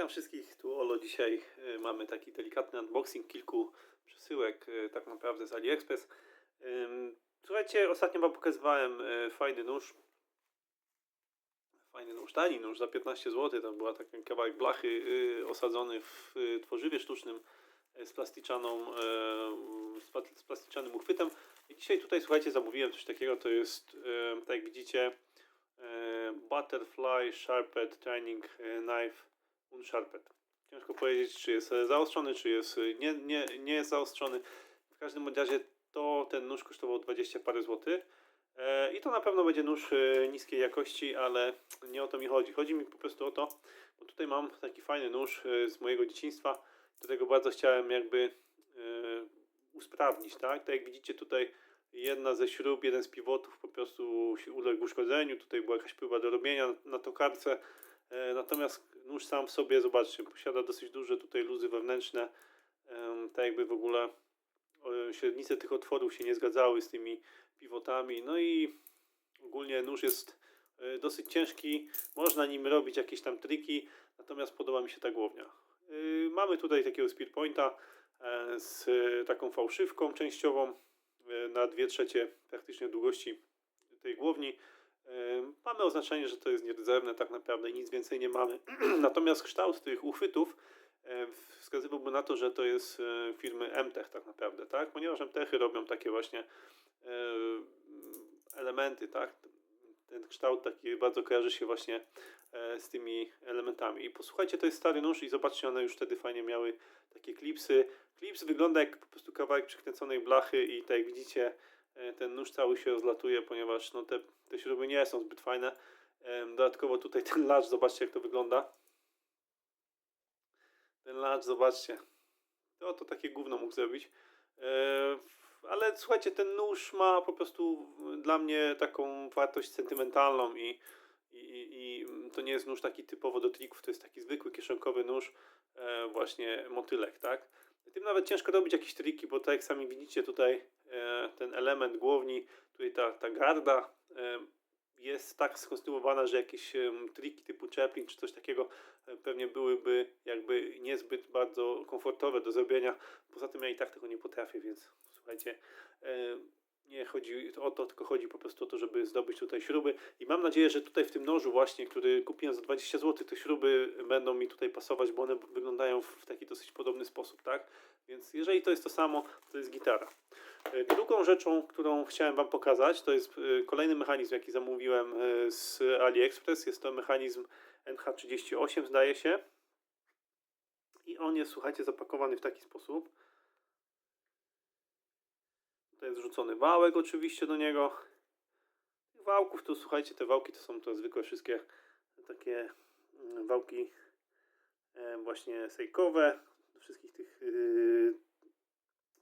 Witam wszystkich, tu Olo. Dzisiaj e, mamy taki delikatny unboxing kilku przesyłek, e, tak naprawdę z AliExpress. Słuchajcie, ostatnio Wam pokazywałem e, fajny nóż. Fajny nóż, tani nóż za 15 zł. Tam była taki kawałek blachy e, osadzony w e, tworzywie sztucznym z plasticzaną, z pla- z plasticzanym uchwytem. I dzisiaj tutaj, słuchajcie, zamówiłem coś takiego, to jest, tak jak widzicie, Butterfly Sharped Training Knife Unsharped. Ciężko powiedzieć, czy jest e, zaostrzony, czy jest e, nie, nie, nie jest zaostrzony. W każdym razie to ten nóż kosztował 20 parę złotych. E, I to na pewno będzie nóż niskiej jakości, ale nie o to mi chodzi. Chodzi mi po prostu o to, bo tutaj mam taki fajny nóż z mojego dzieciństwa, którego bardzo chciałem jakby usprawnić, tak? Tak jak widzicie tutaj jedna ze śrub, jeden z pivotów po prostu uległ uszkodzeniu, tutaj była jakaś próba do robienia na tokarce, Natomiast nóż sam w sobie, zobaczcie, posiada dosyć duże tutaj luzy wewnętrzne. Tak jakby w ogóle e, średnice tych otworów się nie zgadzały z tymi pivotami. No i ogólnie nóż jest e, dosyć ciężki. Można nim robić jakieś tam triki, natomiast podoba mi się ta głownia. E, Mamy tutaj takiego spear pointa e, z taką fałszywką częściową na 2 trzecie praktycznie długości tej głowni. Mamy oznaczenie, że to jest nierdzewne, tak naprawdę nic więcej nie mamy. Natomiast kształt tych uchwytów wskazywałby na to, że to jest e, firmy MTech tak naprawdę, tak? Ponieważ MTechy robią takie właśnie e, elementy, tak? Ten kształt taki bardzo kojarzy się właśnie e, z tymi elementami. I posłuchajcie, to jest stary nóż i zobaczcie, one już wtedy fajnie miały takie klipsy. Klips wygląda jak po prostu kawałek przykręconej blachy i tak jak widzicie, ten nóż cały się rozlatuje, ponieważ no, te, te śruby nie są zbyt fajne. Dodatkowo tutaj ten lacz, zobaczcie jak to wygląda. Ten lacz, zobaczcie. To, to takie gówno mógł zrobić. E, Ale słuchajcie, ten nóż ma po prostu dla mnie taką wartość sentymentalną i, i, i, to nie jest nóż taki typowo do trików, to jest taki zwykły kieszonkowy nóż, e, właśnie motylek, tak? Tym nawet ciężko robić jakieś triki, bo tak jak sami widzicie tutaj e, ten element głowni, tutaj ta, ta garda e, jest tak skonstruowana, że jakieś em, triki typu chaplin czy coś takiego e, pewnie byłyby jakby niezbyt bardzo komfortowe do zrobienia. Poza tym ja i tak tego nie potrafię, więc słuchajcie, e, nie chodzi o to, tylko chodzi po prostu o to, żeby zdobyć tutaj śruby. I mam nadzieję, że tutaj w tym nożu właśnie, który kupiłem za 20 zł, te śruby będą mi tutaj pasować, bo one wyglądają w taki dosyć podobny sposób, tak? Więc jeżeli to jest to samo, to jest gitara. E, Drugą rzeczą, którą chciałem Wam pokazać, to jest e, kolejny mechanizm, jaki zamówiłem e, z AliExpress. Jest to mechanizm NH38, zdaje się. I on jest, słuchajcie, zapakowany w taki sposób. Tutaj jest wrzucony wałek oczywiście do niego. Wałków to, słuchajcie, te wałki to są to zwykłe wszystkie takie mm, wałki e, właśnie sejkowe. Wszystkich tych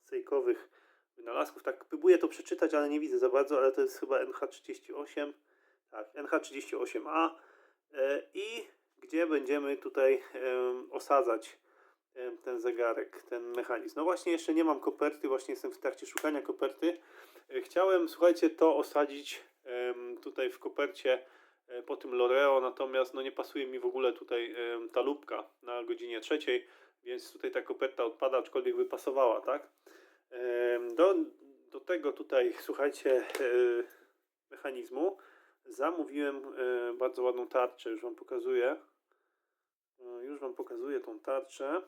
sejkowych wynalazków. Tak, próbuję to przeczytać, ale nie widzę za bardzo, ale to jest chyba NH38. Tak, NH38A. E, I gdzie będziemy tutaj osadzać ten zegarek, ten mechanizm. No właśnie, jeszcze nie mam koperty, właśnie jestem w trakcie szukania koperty. E, Chciałem, słuchajcie, to osadzić tutaj w kopercie e, po tym Loreo, natomiast no nie pasuje mi w ogóle tutaj ta lubka na godzinie trzeciej, więc tutaj ta koperta odpada, aczkolwiek by pasowała, tak? Do, do tego tutaj, słuchajcie, e, mechanizmu zamówiłem e, bardzo ładną tarczę, już Wam pokazuję. E, Już Wam pokazuję tą tarczę.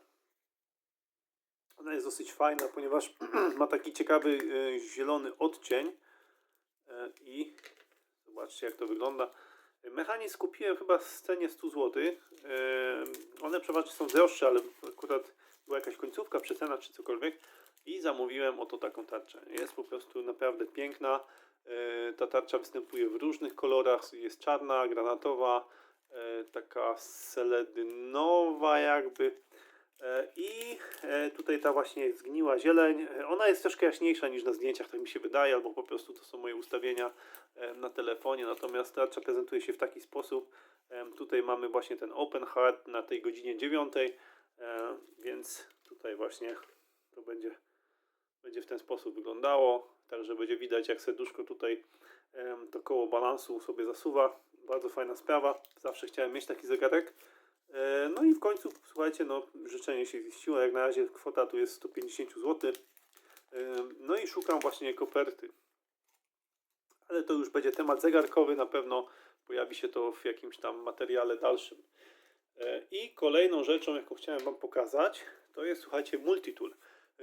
Ona jest dosyć fajna, ponieważ ma taki ciekawy zielony odcień i zobaczcie jak to wygląda. Mechanizm kupiłem chyba w cenie 100 zł. One przeważnie są droższe, ale akurat była jakaś końcówka, przecena czy cokolwiek i zamówiłem oto taką tarczę. Jest po prostu naprawdę piękna. E, Ta tarcza występuje w różnych kolorach. Jest czarna, granatowa, e, taka seledynowa jakby. E, I tutaj ta właśnie zgniła zieleń. Ona jest troszkę jaśniejsza niż na zdjęciach, tak mi się wydaje, albo po prostu to są moje ustawienia na telefonie. Natomiast tarcza prezentuje się w taki sposób. Tutaj mamy właśnie ten open heart na tej godzinie 9, e, więc tutaj właśnie to będzie, będzie w ten sposób wyglądało. Także będzie widać jak serduszko tutaj to koło balansu sobie zasuwa. Bardzo fajna sprawa. Zawsze chciałem mieć taki zegarek. E, No i w końcu, słuchajcie, no życzenie się ziściło, jak na razie kwota tu jest 150 zł. No i szukam właśnie koperty. Ale to już będzie temat zegarkowy, na pewno pojawi się to w jakimś tam materiale dalszym. E, I kolejną rzeczą, jaką chciałem Wam pokazać, to jest, słuchajcie, multitool.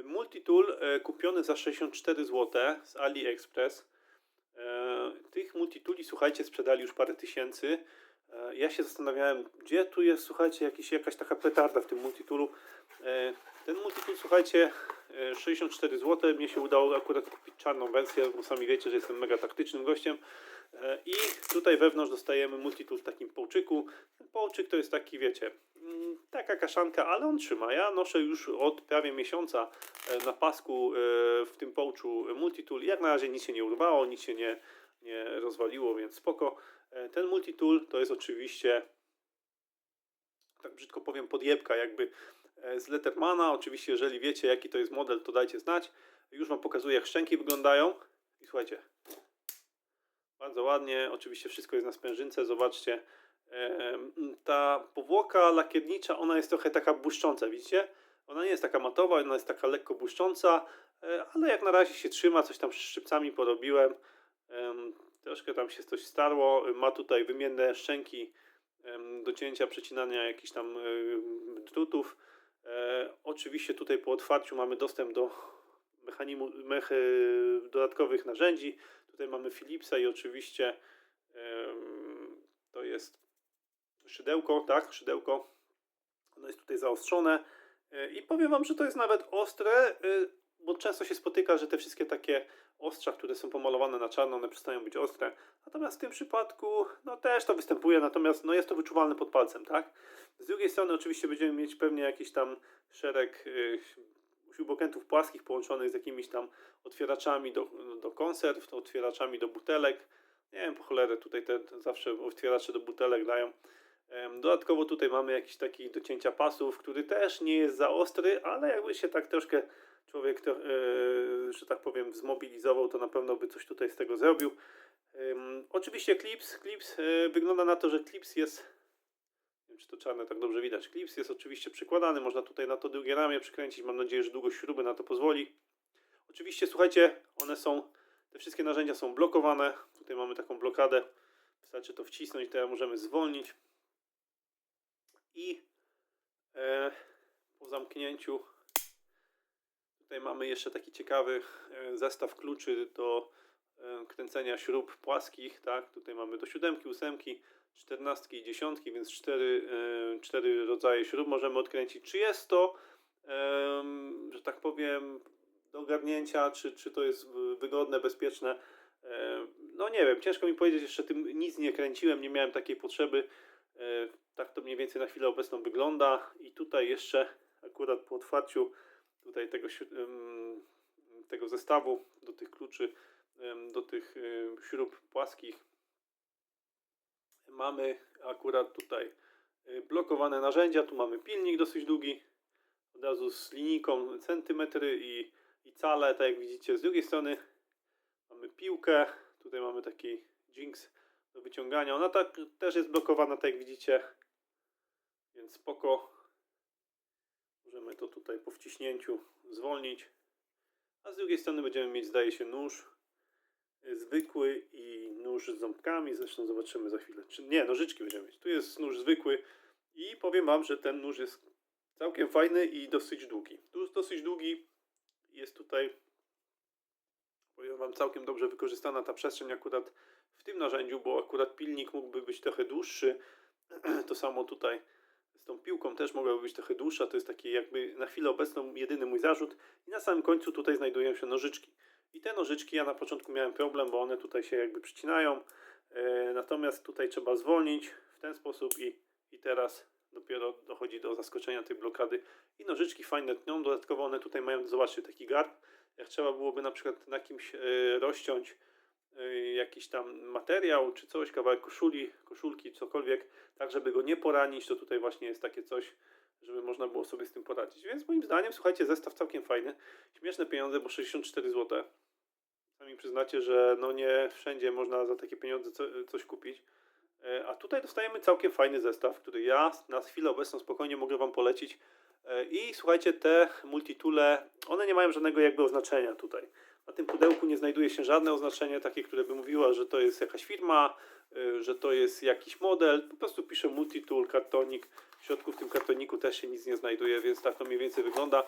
Multitool e, kupiony za 64 zł z AliExpress. E, Tych multitooli, słuchajcie, sprzedali już parę tysięcy. E, Ja się zastanawiałem, gdzie tu jest, słuchajcie, jakiś, jakaś taka petarda w tym multitoolu. Ten multitool, słuchajcie, 64 zł. Mnie się udało akurat kupić czarną wersję, bo sami wiecie, że jestem mega taktycznym gościem. E, I tutaj wewnątrz dostajemy multitool w takim połczyku. Połczyk to jest taki, wiecie, mm, taka kaszanka, ale on trzyma. Ja noszę już od prawie miesiąca e, na pasku e, w tym połczu multitool. Jak na razie nic się nie urwało, nic się nie, nie rozwaliło, więc spoko. Ten multitool to jest oczywiście, tak brzydko powiem, podjebka jakby z Lettermana. Oczywiście, jeżeli wiecie jaki to jest model, to dajcie znać. Już Wam pokazuję jak szczęki wyglądają. I słuchajcie, bardzo ładnie. Oczywiście wszystko jest na sprężynce, zobaczcie. Em, Ta powłoka lakiernicza, ona jest trochę taka błyszcząca, widzicie? Ona nie jest taka matowa, ona jest taka lekko błyszcząca, e, ale jak na razie się trzyma, coś tam szczypcami porobiłem. Em, Troszkę tam się coś starło. Ma tutaj wymienne szczęki do cięcia, przecinania jakichś tam drutów. E, Oczywiście tutaj po otwarciu mamy dostęp do mechanizmu, mech, dodatkowych narzędzi. Tutaj mamy Philipsa i oczywiście em, to jest szydełko, tak, szydełko. Ono jest tutaj zaostrzone E, i powiem Wam, że to jest nawet ostre, e, bo często się spotyka, że te wszystkie takie ostrza, które są pomalowane na czarno, one przestają być ostre. Natomiast w tym przypadku, no też to występuje, natomiast no jest to wyczuwalne pod palcem, tak? Z drugiej strony oczywiście będziemy mieć pewnie jakiś tam szereg y, śrubokrętów płaskich połączonych z jakimiś tam otwieraczami do, do konserw, otwieraczami do butelek. Nie wiem, po cholerę tutaj te, te zawsze otwieracze do butelek dają. Dodatkowo tutaj mamy jakiś taki do cięcia pasów, który też nie jest za ostry, ale jakby się tak troszkę człowiek, to, e, że tak powiem, zmobilizował, to na pewno by coś tutaj z tego zrobił. Oczywiście klips, klips e, wygląda na to, że klips jest, nie wiem czy to czarne tak dobrze widać, klips jest oczywiście przykładany, można tutaj na to drugie ramię przykręcić, mam nadzieję, że długość śruby na to pozwoli. Oczywiście, słuchajcie, one są, te wszystkie narzędzia są blokowane, tutaj mamy taką blokadę, wystarczy to wcisnąć, teraz możemy zwolnić i e, po zamknięciu tutaj mamy jeszcze taki ciekawy e, zestaw kluczy do e, kręcenia śrub płaskich, tak, tutaj mamy do siódemki, ósemki, czternastki i dziesiątki, więc cztery, e, cztery rodzaje śrub możemy odkręcić. Czy jest to, że tak powiem, do ogarnięcia, czy, czy to jest wygodne, bezpieczne? No nie wiem, ciężko mi powiedzieć, jeszcze tym nic nie kręciłem, nie miałem takiej potrzeby. Tak to mniej więcej na chwilę obecną wygląda. I tutaj jeszcze akurat po otwarciu tutaj tego, tego zestawu do tych kluczy, do tych śrub płaskich mamy akurat tutaj y, blokowane narzędzia. Tu mamy pilnik dosyć długi, od razu z linijką centymetry i, i cale, tak jak widzicie. Z drugiej strony mamy piłkę, tutaj mamy taki jinx do wyciągania. Ona tak też jest blokowana, tak jak widzicie, więc spoko. Możemy to tutaj po wciśnięciu zwolnić. A z drugiej strony będziemy mieć, zdaje się, nóż zwykły i nóż z ząbkami. Zresztą zobaczymy za chwilę. Czy nie, nożyczki będziemy mieć. Tu jest nóż zwykły i powiem Wam, że ten nóż jest całkiem fajny i dosyć długi. Tu jest dosyć długi. Jest tutaj, powiem Wam, całkiem dobrze wykorzystana ta przestrzeń akurat w tym narzędziu, bo akurat pilnik mógłby być trochę dłuższy. To samo tutaj tą piłką też mogłaby być trochę dłuższa. To jest taki jakby na chwilę obecną jedyny mój zarzut. I na samym końcu tutaj znajdują się nożyczki. I te nożyczki ja na początku miałem problem, bo one tutaj się jakby przycinają. E, natomiast tutaj trzeba zwolnić w ten sposób i, i teraz dopiero dochodzi do zaskoczenia tej blokady. I nożyczki fajne tną. Dodatkowo one tutaj mają, zobaczcie, taki garb. Jak trzeba byłoby na przykład na kimś e, rozciąć e, jakiś tam materiał czy coś, kawałek koszuli, koszulki, cokolwiek, tak żeby go nie poranić, to tutaj właśnie jest takie coś, żeby można było sobie z tym poradzić. Więc moim zdaniem, słuchajcie, zestaw całkiem fajny. Śmieszne pieniądze, bo 64 zł. Sami przyznacie, że no nie wszędzie można za takie pieniądze co, coś kupić. E, A tutaj dostajemy całkiem fajny zestaw, który ja na chwilę obecną spokojnie mogę Wam polecić. E, I słuchajcie, te multitule, one nie mają żadnego jakby oznaczenia tutaj. Na tym pudełku nie znajduje się żadne oznaczenie takie, które by mówiło, że to jest jakaś firma, że to jest jakiś model. Po prostu pisze multitool, kartonik. W środku w tym kartoniku też się nic nie znajduje, więc tak to mniej więcej wygląda.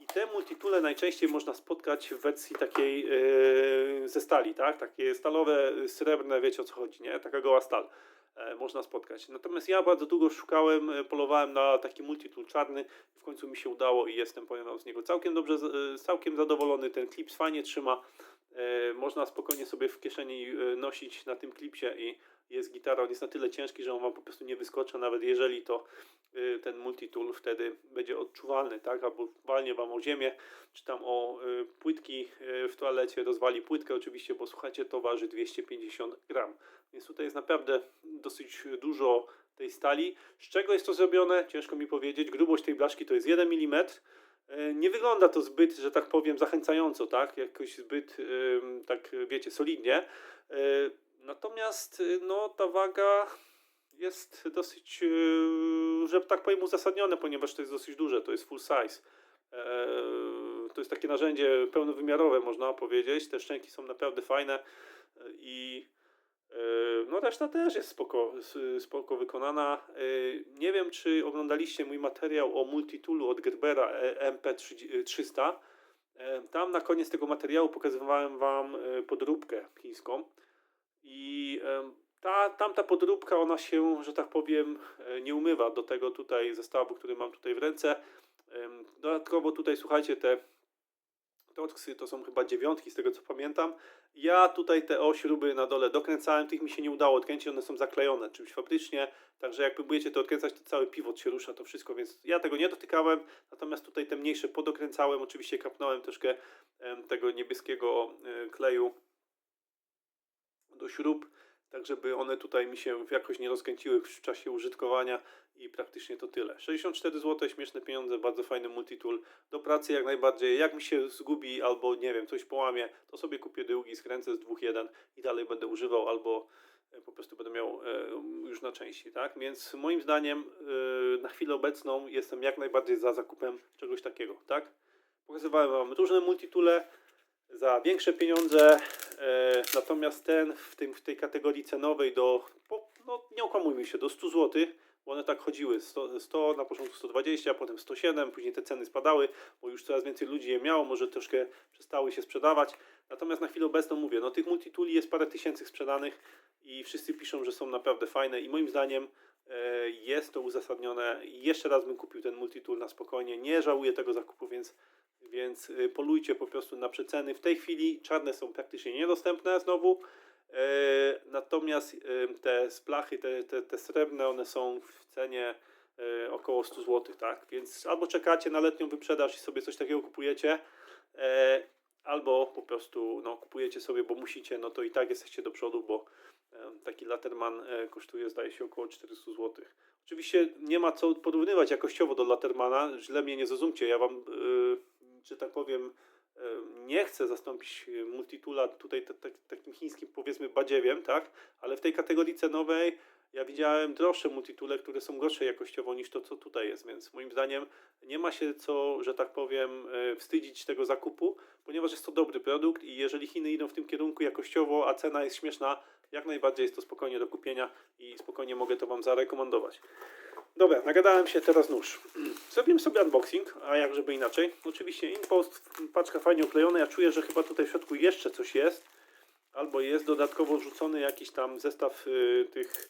I te multitule najczęściej można spotkać w wersji takiej yy, ze stali, tak? Takie stalowe, srebrne, wiecie o co chodzi, nie? Taka goła stal e, można spotkać. Natomiast ja bardzo długo szukałem, e, polowałem na taki multitool czarny. W końcu mi się udało i jestem z niego całkiem dobrze, e, całkiem zadowolony. Ten klips fajnie trzyma. E, Można spokojnie sobie w kieszeni e, nosić na tym klipsie i jest gitara. On jest na tyle ciężki, że on wam po prostu nie wyskoczy, nawet jeżeli to e, ten multitool wtedy będzie odczuwalny, tak? Albo walnie wam o ziemię, czy tam o płytki w toalecie, rozwali płytkę oczywiście, bo słuchajcie, to waży 250 gram. Więc tutaj jest naprawdę dosyć dużo tej stali. Z czego jest to zrobione? Ciężko mi powiedzieć. Grubość tej blaszki to jest 1 mm. E, Nie wygląda to zbyt, że tak powiem, zachęcająco, tak? Jakoś zbyt, tak wiecie, solidnie. E, Natomiast, y, no, ta waga jest dosyć, że tak powiem, uzasadnione, ponieważ to jest dosyć duże, to jest full size. E, To jest takie narzędzie pełnowymiarowe, można powiedzieć. Te szczęki są naprawdę fajne e, i e, no reszta też jest spoko, spoko wykonana. E, Nie wiem, czy oglądaliście mój materiał o multitoolu od Gerbera e, MP300. E, Tam na koniec tego materiału pokazywałem Wam e, podróbkę chińską. I ta, tamta podróbka, ona się, że tak powiem, e, nie umywa do tego tutaj zestawu, który mam tutaj w ręce. Dodatkowo tutaj, słuchajcie, te toksy to są chyba dziewiątki, z tego co pamiętam. Ja tutaj te o śruby na dole dokręcałem, tych mi się nie udało odkręcić, one są zaklejone czymś fabrycznie, także jak próbujecie to odkręcać, to cały pivot się rusza, to wszystko, więc ja tego nie dotykałem, natomiast tutaj te mniejsze podokręcałem, oczywiście kapnąłem troszkę tego niebieskiego e, kleju do śrub, tak żeby one tutaj mi się jakoś nie rozkręciły w czasie użytkowania i praktycznie to tyle. 64 zł, śmieszne pieniądze, bardzo fajny multitool. Do pracy jak najbardziej. Jak mi się zgubi albo nie wiem, coś połamie, to sobie kupię drugi, skręcę z dwóch jeden i dalej będę używał albo e, po prostu będę miał e, już na części, tak? Więc moim zdaniem e, na chwilę obecną jestem jak najbardziej za zakupem czegoś takiego, tak? Pokazywałem Wam różne multitule za większe pieniądze, natomiast ten w, tym, w tej kategorii cenowej do, no nie okłamujmy się, do 100 zł, bo one tak chodziły, 100, 100 na początku 120, potem 107, później te ceny spadały, bo już coraz więcej ludzi je miało, może troszkę przestały się sprzedawać, natomiast na chwilę obecną mówię, no tych multituli jest parę tysięcy sprzedanych i wszyscy piszą, że są naprawdę fajne i moim zdaniem e, jest to uzasadnione. Jeszcze raz bym kupił ten multitool na spokojnie. Nie żałuję tego zakupu, więc, więc y, polujcie po prostu na przeceny. W tej chwili czarne są praktycznie niedostępne znowu. E, natomiast te splachy, te, te, te srebrne, one są w cenie e, około 100 zł, tak? Więc albo czekacie na letnią wyprzedaż i sobie coś takiego kupujecie, e, albo po prostu no, kupujecie sobie, bo musicie, no to i tak jesteście do przodu, bo taki Laterman kosztuje zdaje się około 400 zł. Oczywiście nie ma co porównywać jakościowo do Latermana, źle mnie nie zrozumcie, ja wam, e, że tak powiem, nie chcę zastąpić e, multitula tutaj t- t- takim chińskim powiedzmy badziewiem, tak, ale w tej kategorii cenowej ja widziałem droższe multitule, które są gorsze jakościowo niż to, co tutaj jest, więc moim zdaniem nie ma się co, że tak powiem, e, wstydzić tego zakupu, ponieważ jest to dobry produkt i jeżeli Chiny idą w tym kierunku jakościowo, a cena jest śmieszna, jak najbardziej jest to spokojnie do kupienia i spokojnie mogę to Wam zarekomendować. Dobra, nagadałem się, teraz nóż. Zrobiłem sobie unboxing, a jak żeby inaczej. Oczywiście impost, paczka fajnie oklejona. Ja czuję, że chyba tutaj w środku jeszcze coś jest. Albo jest dodatkowo wrzucony jakiś tam zestaw y, tych,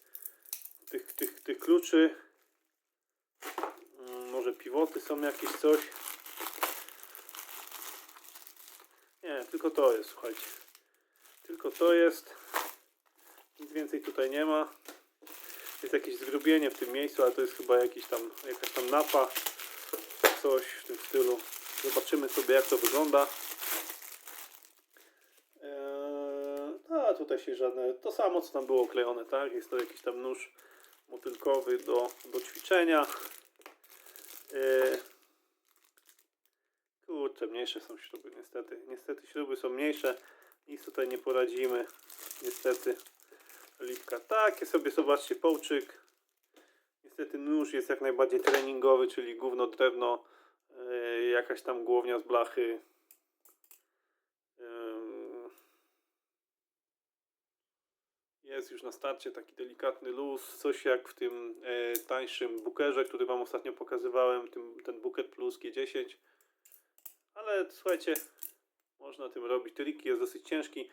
tych, tych, tych kluczy. Mm, Może pivoty są jakieś coś. Nie, tylko to jest, słuchajcie. Tylko to jest. Nic więcej tutaj nie ma. Jest jakieś zgrubienie w tym miejscu, ale to jest chyba jakiś tam, jakaś tam napa. Coś w tym stylu. Zobaczymy sobie jak to wygląda. Eee, a tutaj się żadne, to samo co tam było oklejone, tak? Jest to jakiś tam nóż motylkowy do, do ćwiczenia. Eee, kurczę, mniejsze są śruby niestety. Niestety śruby są mniejsze. Nic tutaj nie poradzimy. Niestety. Lipka. Takie sobie, zobaczcie, połczyk. Niestety nóż jest jak najbardziej treningowy, czyli gówno, drewno, yy, jakaś tam głownia z blachy. Jest już na starcie taki delikatny luz, coś jak w tym e, tańszym bukerze, który Wam ostatnio pokazywałem, tym, ten Booker Plus G10. Ale słuchajcie, można tym robić triki, jest dosyć ciężki.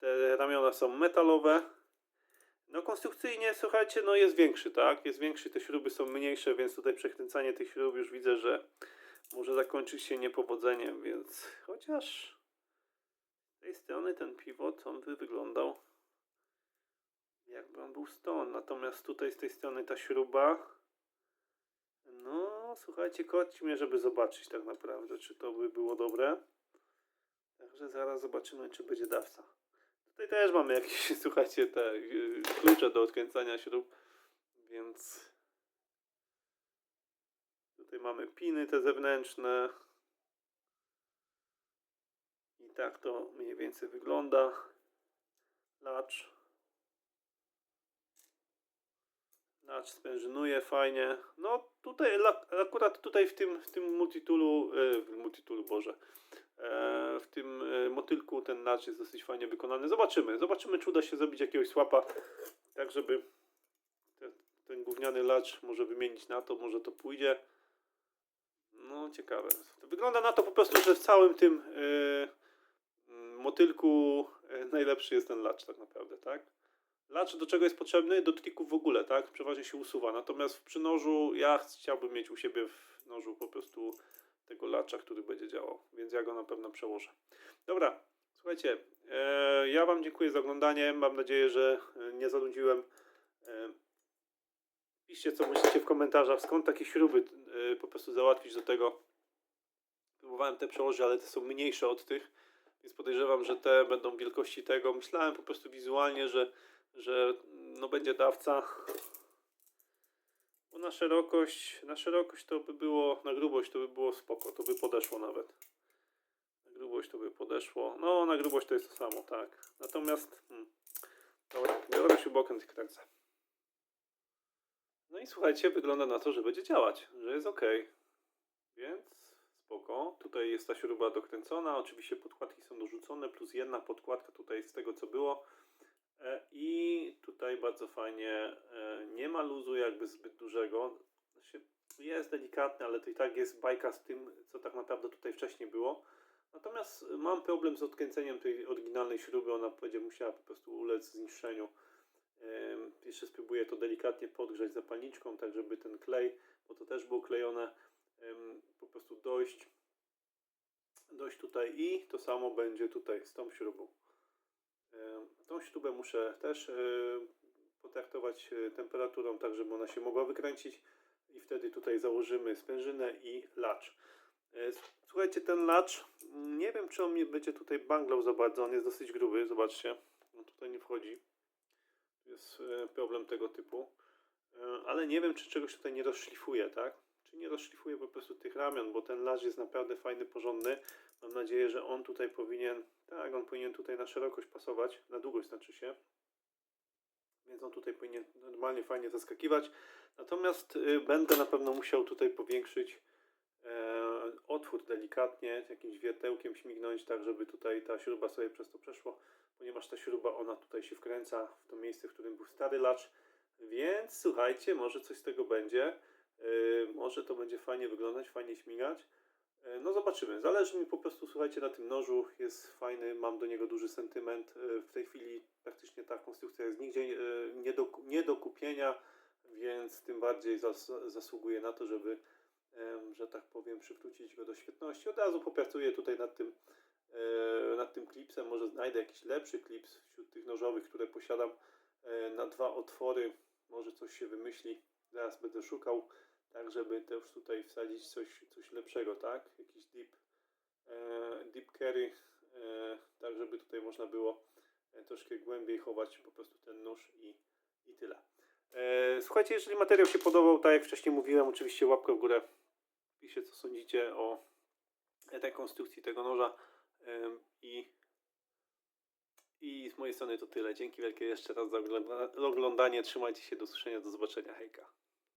Te ramiona są metalowe. No konstrukcyjnie, słuchajcie, no jest większy, tak? Jest większy, te śruby są mniejsze, więc tutaj przekręcanie tych śrub już widzę, że może zakończyć się niepowodzeniem, więc chociaż z tej strony ten pivot, on by wyglądał jakby on był stąd, natomiast tutaj z tej strony ta śruba no słuchajcie, koci mnie, żeby zobaczyć tak naprawdę, czy to by było dobre. Także zaraz zobaczymy, czy będzie dawca. Tutaj też mamy jakieś, słuchajcie, te yy, klucze do odkręcania śrub, więc tutaj mamy piny te zewnętrzne. I tak to mniej więcej wygląda. Lacz. Lacz sprężynuje fajnie. No tutaj, akurat tutaj w tym, w tym multitoolu, e, w multitoolu, Boże, e, w tym e, motylku ten lacz jest dosyć fajnie wykonany. Zobaczymy, zobaczymy czy uda się zrobić jakiegoś swapa, tak żeby te, ten gówniany lacz może wymienić na to, może to pójdzie. No ciekawe. Wygląda na to po prostu, że w całym tym e, motylku e, najlepszy jest ten lacz tak naprawdę, tak? Lacz do czego jest potrzebny? Do trików w ogóle, tak? Przeważnie się usuwa. Natomiast przy nożu ja chciałbym mieć u siebie w nożu po prostu tego lacza, który będzie działał. Więc ja go na pewno przełożę. Dobra, słuchajcie, e, ja Wam dziękuję za oglądanie. Mam nadzieję, że e, nie zanudziłem. E, piszcie, co myślicie w komentarzach. Skąd takie śruby po prostu załatwić do tego. Próbowałem te przełożyć, ale te są mniejsze od tych. Więc podejrzewam, że te będą wielkości tego. Myślałem po prostu wizualnie, że że no będzie dawca. Na szerokość, na szerokość to by było, na grubość to by było spoko, to by podeszło nawet. Na grubość to by podeszło. No, na grubość to jest to samo, tak. Natomiast, hmm, dobra, biorę śrubokręt i kręcę. No i słuchajcie, wygląda na to, że będzie działać, że jest ok. Więc spoko. Tutaj jest ta śruba dokręcona, oczywiście podkładki są dorzucone, plus jedna podkładka tutaj z tego co było. E, I tutaj bardzo fajnie, e, nie ma luzu jakby zbyt dużego. Znaczy, jest delikatny, ale to i tak jest bajka z tym, co tak naprawdę tutaj wcześniej było. Natomiast mam problem z odkręceniem tej oryginalnej śruby, ona będzie musiała po prostu ulec zniszczeniu. Jeszcze spróbuję to delikatnie podgrzać zapalniczką, tak żeby ten klej, bo to też było klejone, po prostu dojść, dojść tutaj i to samo będzie tutaj z tą śrubą. E, Tą śrubę muszę też e, potraktować e, temperaturą, tak żeby ona się mogła wykręcić i wtedy tutaj założymy sprężynę i lacz. Słuchajcie, ten lacz, mm, nie wiem czy on mnie będzie tutaj banglał za bardzo, on jest dosyć gruby, zobaczcie, on tutaj nie wchodzi. Jest problem tego typu, ale nie wiem czy czegoś tutaj nie rozszlifuje, tak? Czy nie rozszlifuje po prostu tych ramion, bo ten lacz jest naprawdę fajny, porządny. Mam nadzieję, że on tutaj powinien, tak, on powinien tutaj na szerokość pasować, na długość znaczy się. Więc on tutaj powinien normalnie fajnie zaskakiwać. Natomiast y, będę na pewno musiał tutaj powiększyć e, otwór delikatnie, jakimś wiertełkiem śmignąć, tak żeby tutaj ta śruba sobie przez to przeszło, ponieważ ta śruba ona tutaj się wkręca w to miejsce, w którym był stary lacz. Więc słuchajcie, może coś z tego będzie. Y, może to będzie fajnie wyglądać, fajnie śmigać. E, No zobaczymy. Zależy mi po prostu, słuchajcie, na tym nożu. Jest fajny, mam do niego duży sentyment. E, W tej chwili praktycznie ta konstrukcja jest nigdzie e, nie do, nie do kupienia, więc tym bardziej zas, zasługuje na to, żeby, że tak powiem, przywrócić go do świetności. Od razu popracuję tutaj nad tym, nad tym klipsem. Może znajdę jakiś lepszy klips wśród tych nożowych, które posiadam na dwa otwory. Może coś się wymyśli. Zaraz będę szukał tak żeby też tutaj wsadzić coś, coś lepszego, tak? Jakiś deep, e, deep carry, e, tak żeby tutaj można było e, troszkę głębiej chować po prostu ten nóż i, i tyle. E, słuchajcie, jeżeli materiał się podobał, tak jak wcześniej mówiłem, oczywiście łapkę w górę. Piszcie co sądzicie o tej konstrukcji tego noża em, i, I z mojej strony to tyle. Dzięki wielkie jeszcze raz za ogląda- oglądanie. Trzymajcie się, do usłyszenia, do zobaczenia. Hejka.